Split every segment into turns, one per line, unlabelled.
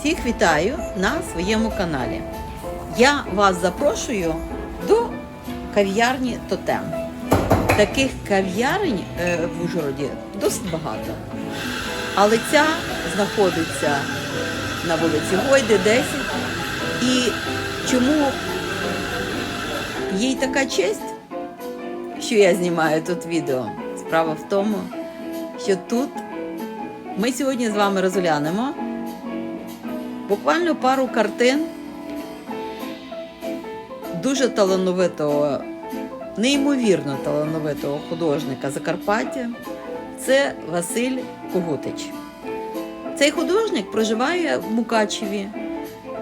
Всіх вітаю на своєму каналі. Я вас запрошую до кав'ярні Тотем. Таких кав'ярень е, в Ужгороді досить багато. Але ця знаходиться на вулиці Гойди 10. І чому їй така честь, що я знімаю тут відео? Справа в тому, що тут ми сьогодні з вами розглянемо буквально пару картин дуже талановитого, неймовірно талановитого художника Закарпаття. Це Василь Когутич. Цей художник проживає в Мукачеві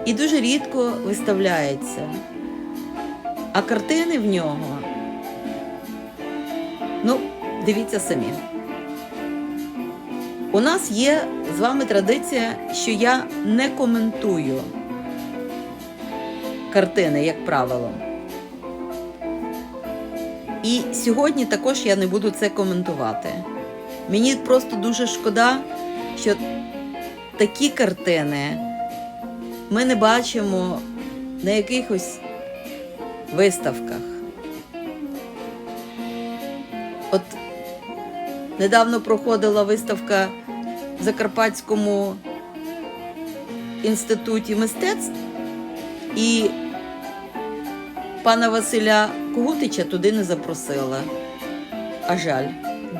і дуже рідко виставляється. А картини в нього, ну, дивіться самі. У нас є з вами традиція, що я не коментую картини, як правило. І сьогодні також я не буду це коментувати. Мені просто дуже шкода, що такі картини ми не бачимо на якихось виставках. От недавно проходила виставка в Закарпатському інституті мистецтв, і пана Василя Когутича туди не запросила. А жаль,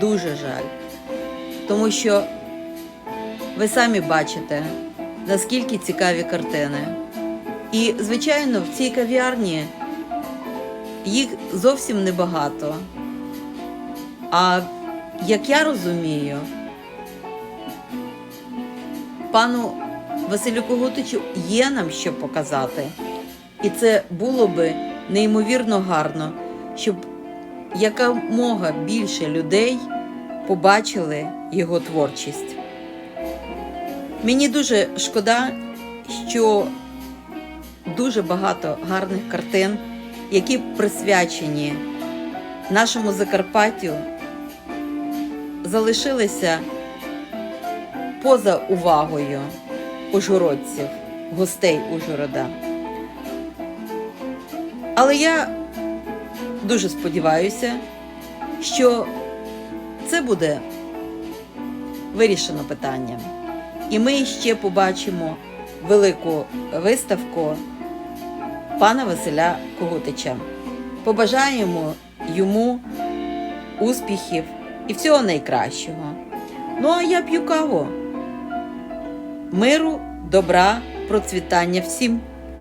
дуже жаль. Тому що ви самі бачите, наскільки цікаві картини. І, звичайно, в цій кав'ярні їх зовсім небагато. А як я розумію, пану Василю Когутичу є нам що показати. І це було би неймовірно гарно, щоб якомога більше людей побачили його творчість. Мені дуже шкода, що дуже багато гарних картин, які присвячені нашому Закарпаттю, залишилися поза увагою ужгородців, гостей Ужгорода. Але я дуже сподіваюся, що це буде вирішено питання. І ми ще побачимо велику виставку пана Василя Когутича. Побажаємо йому успіхів і всього найкращого. Ну а я п'ю каву. Миру, добра, процвітання всім.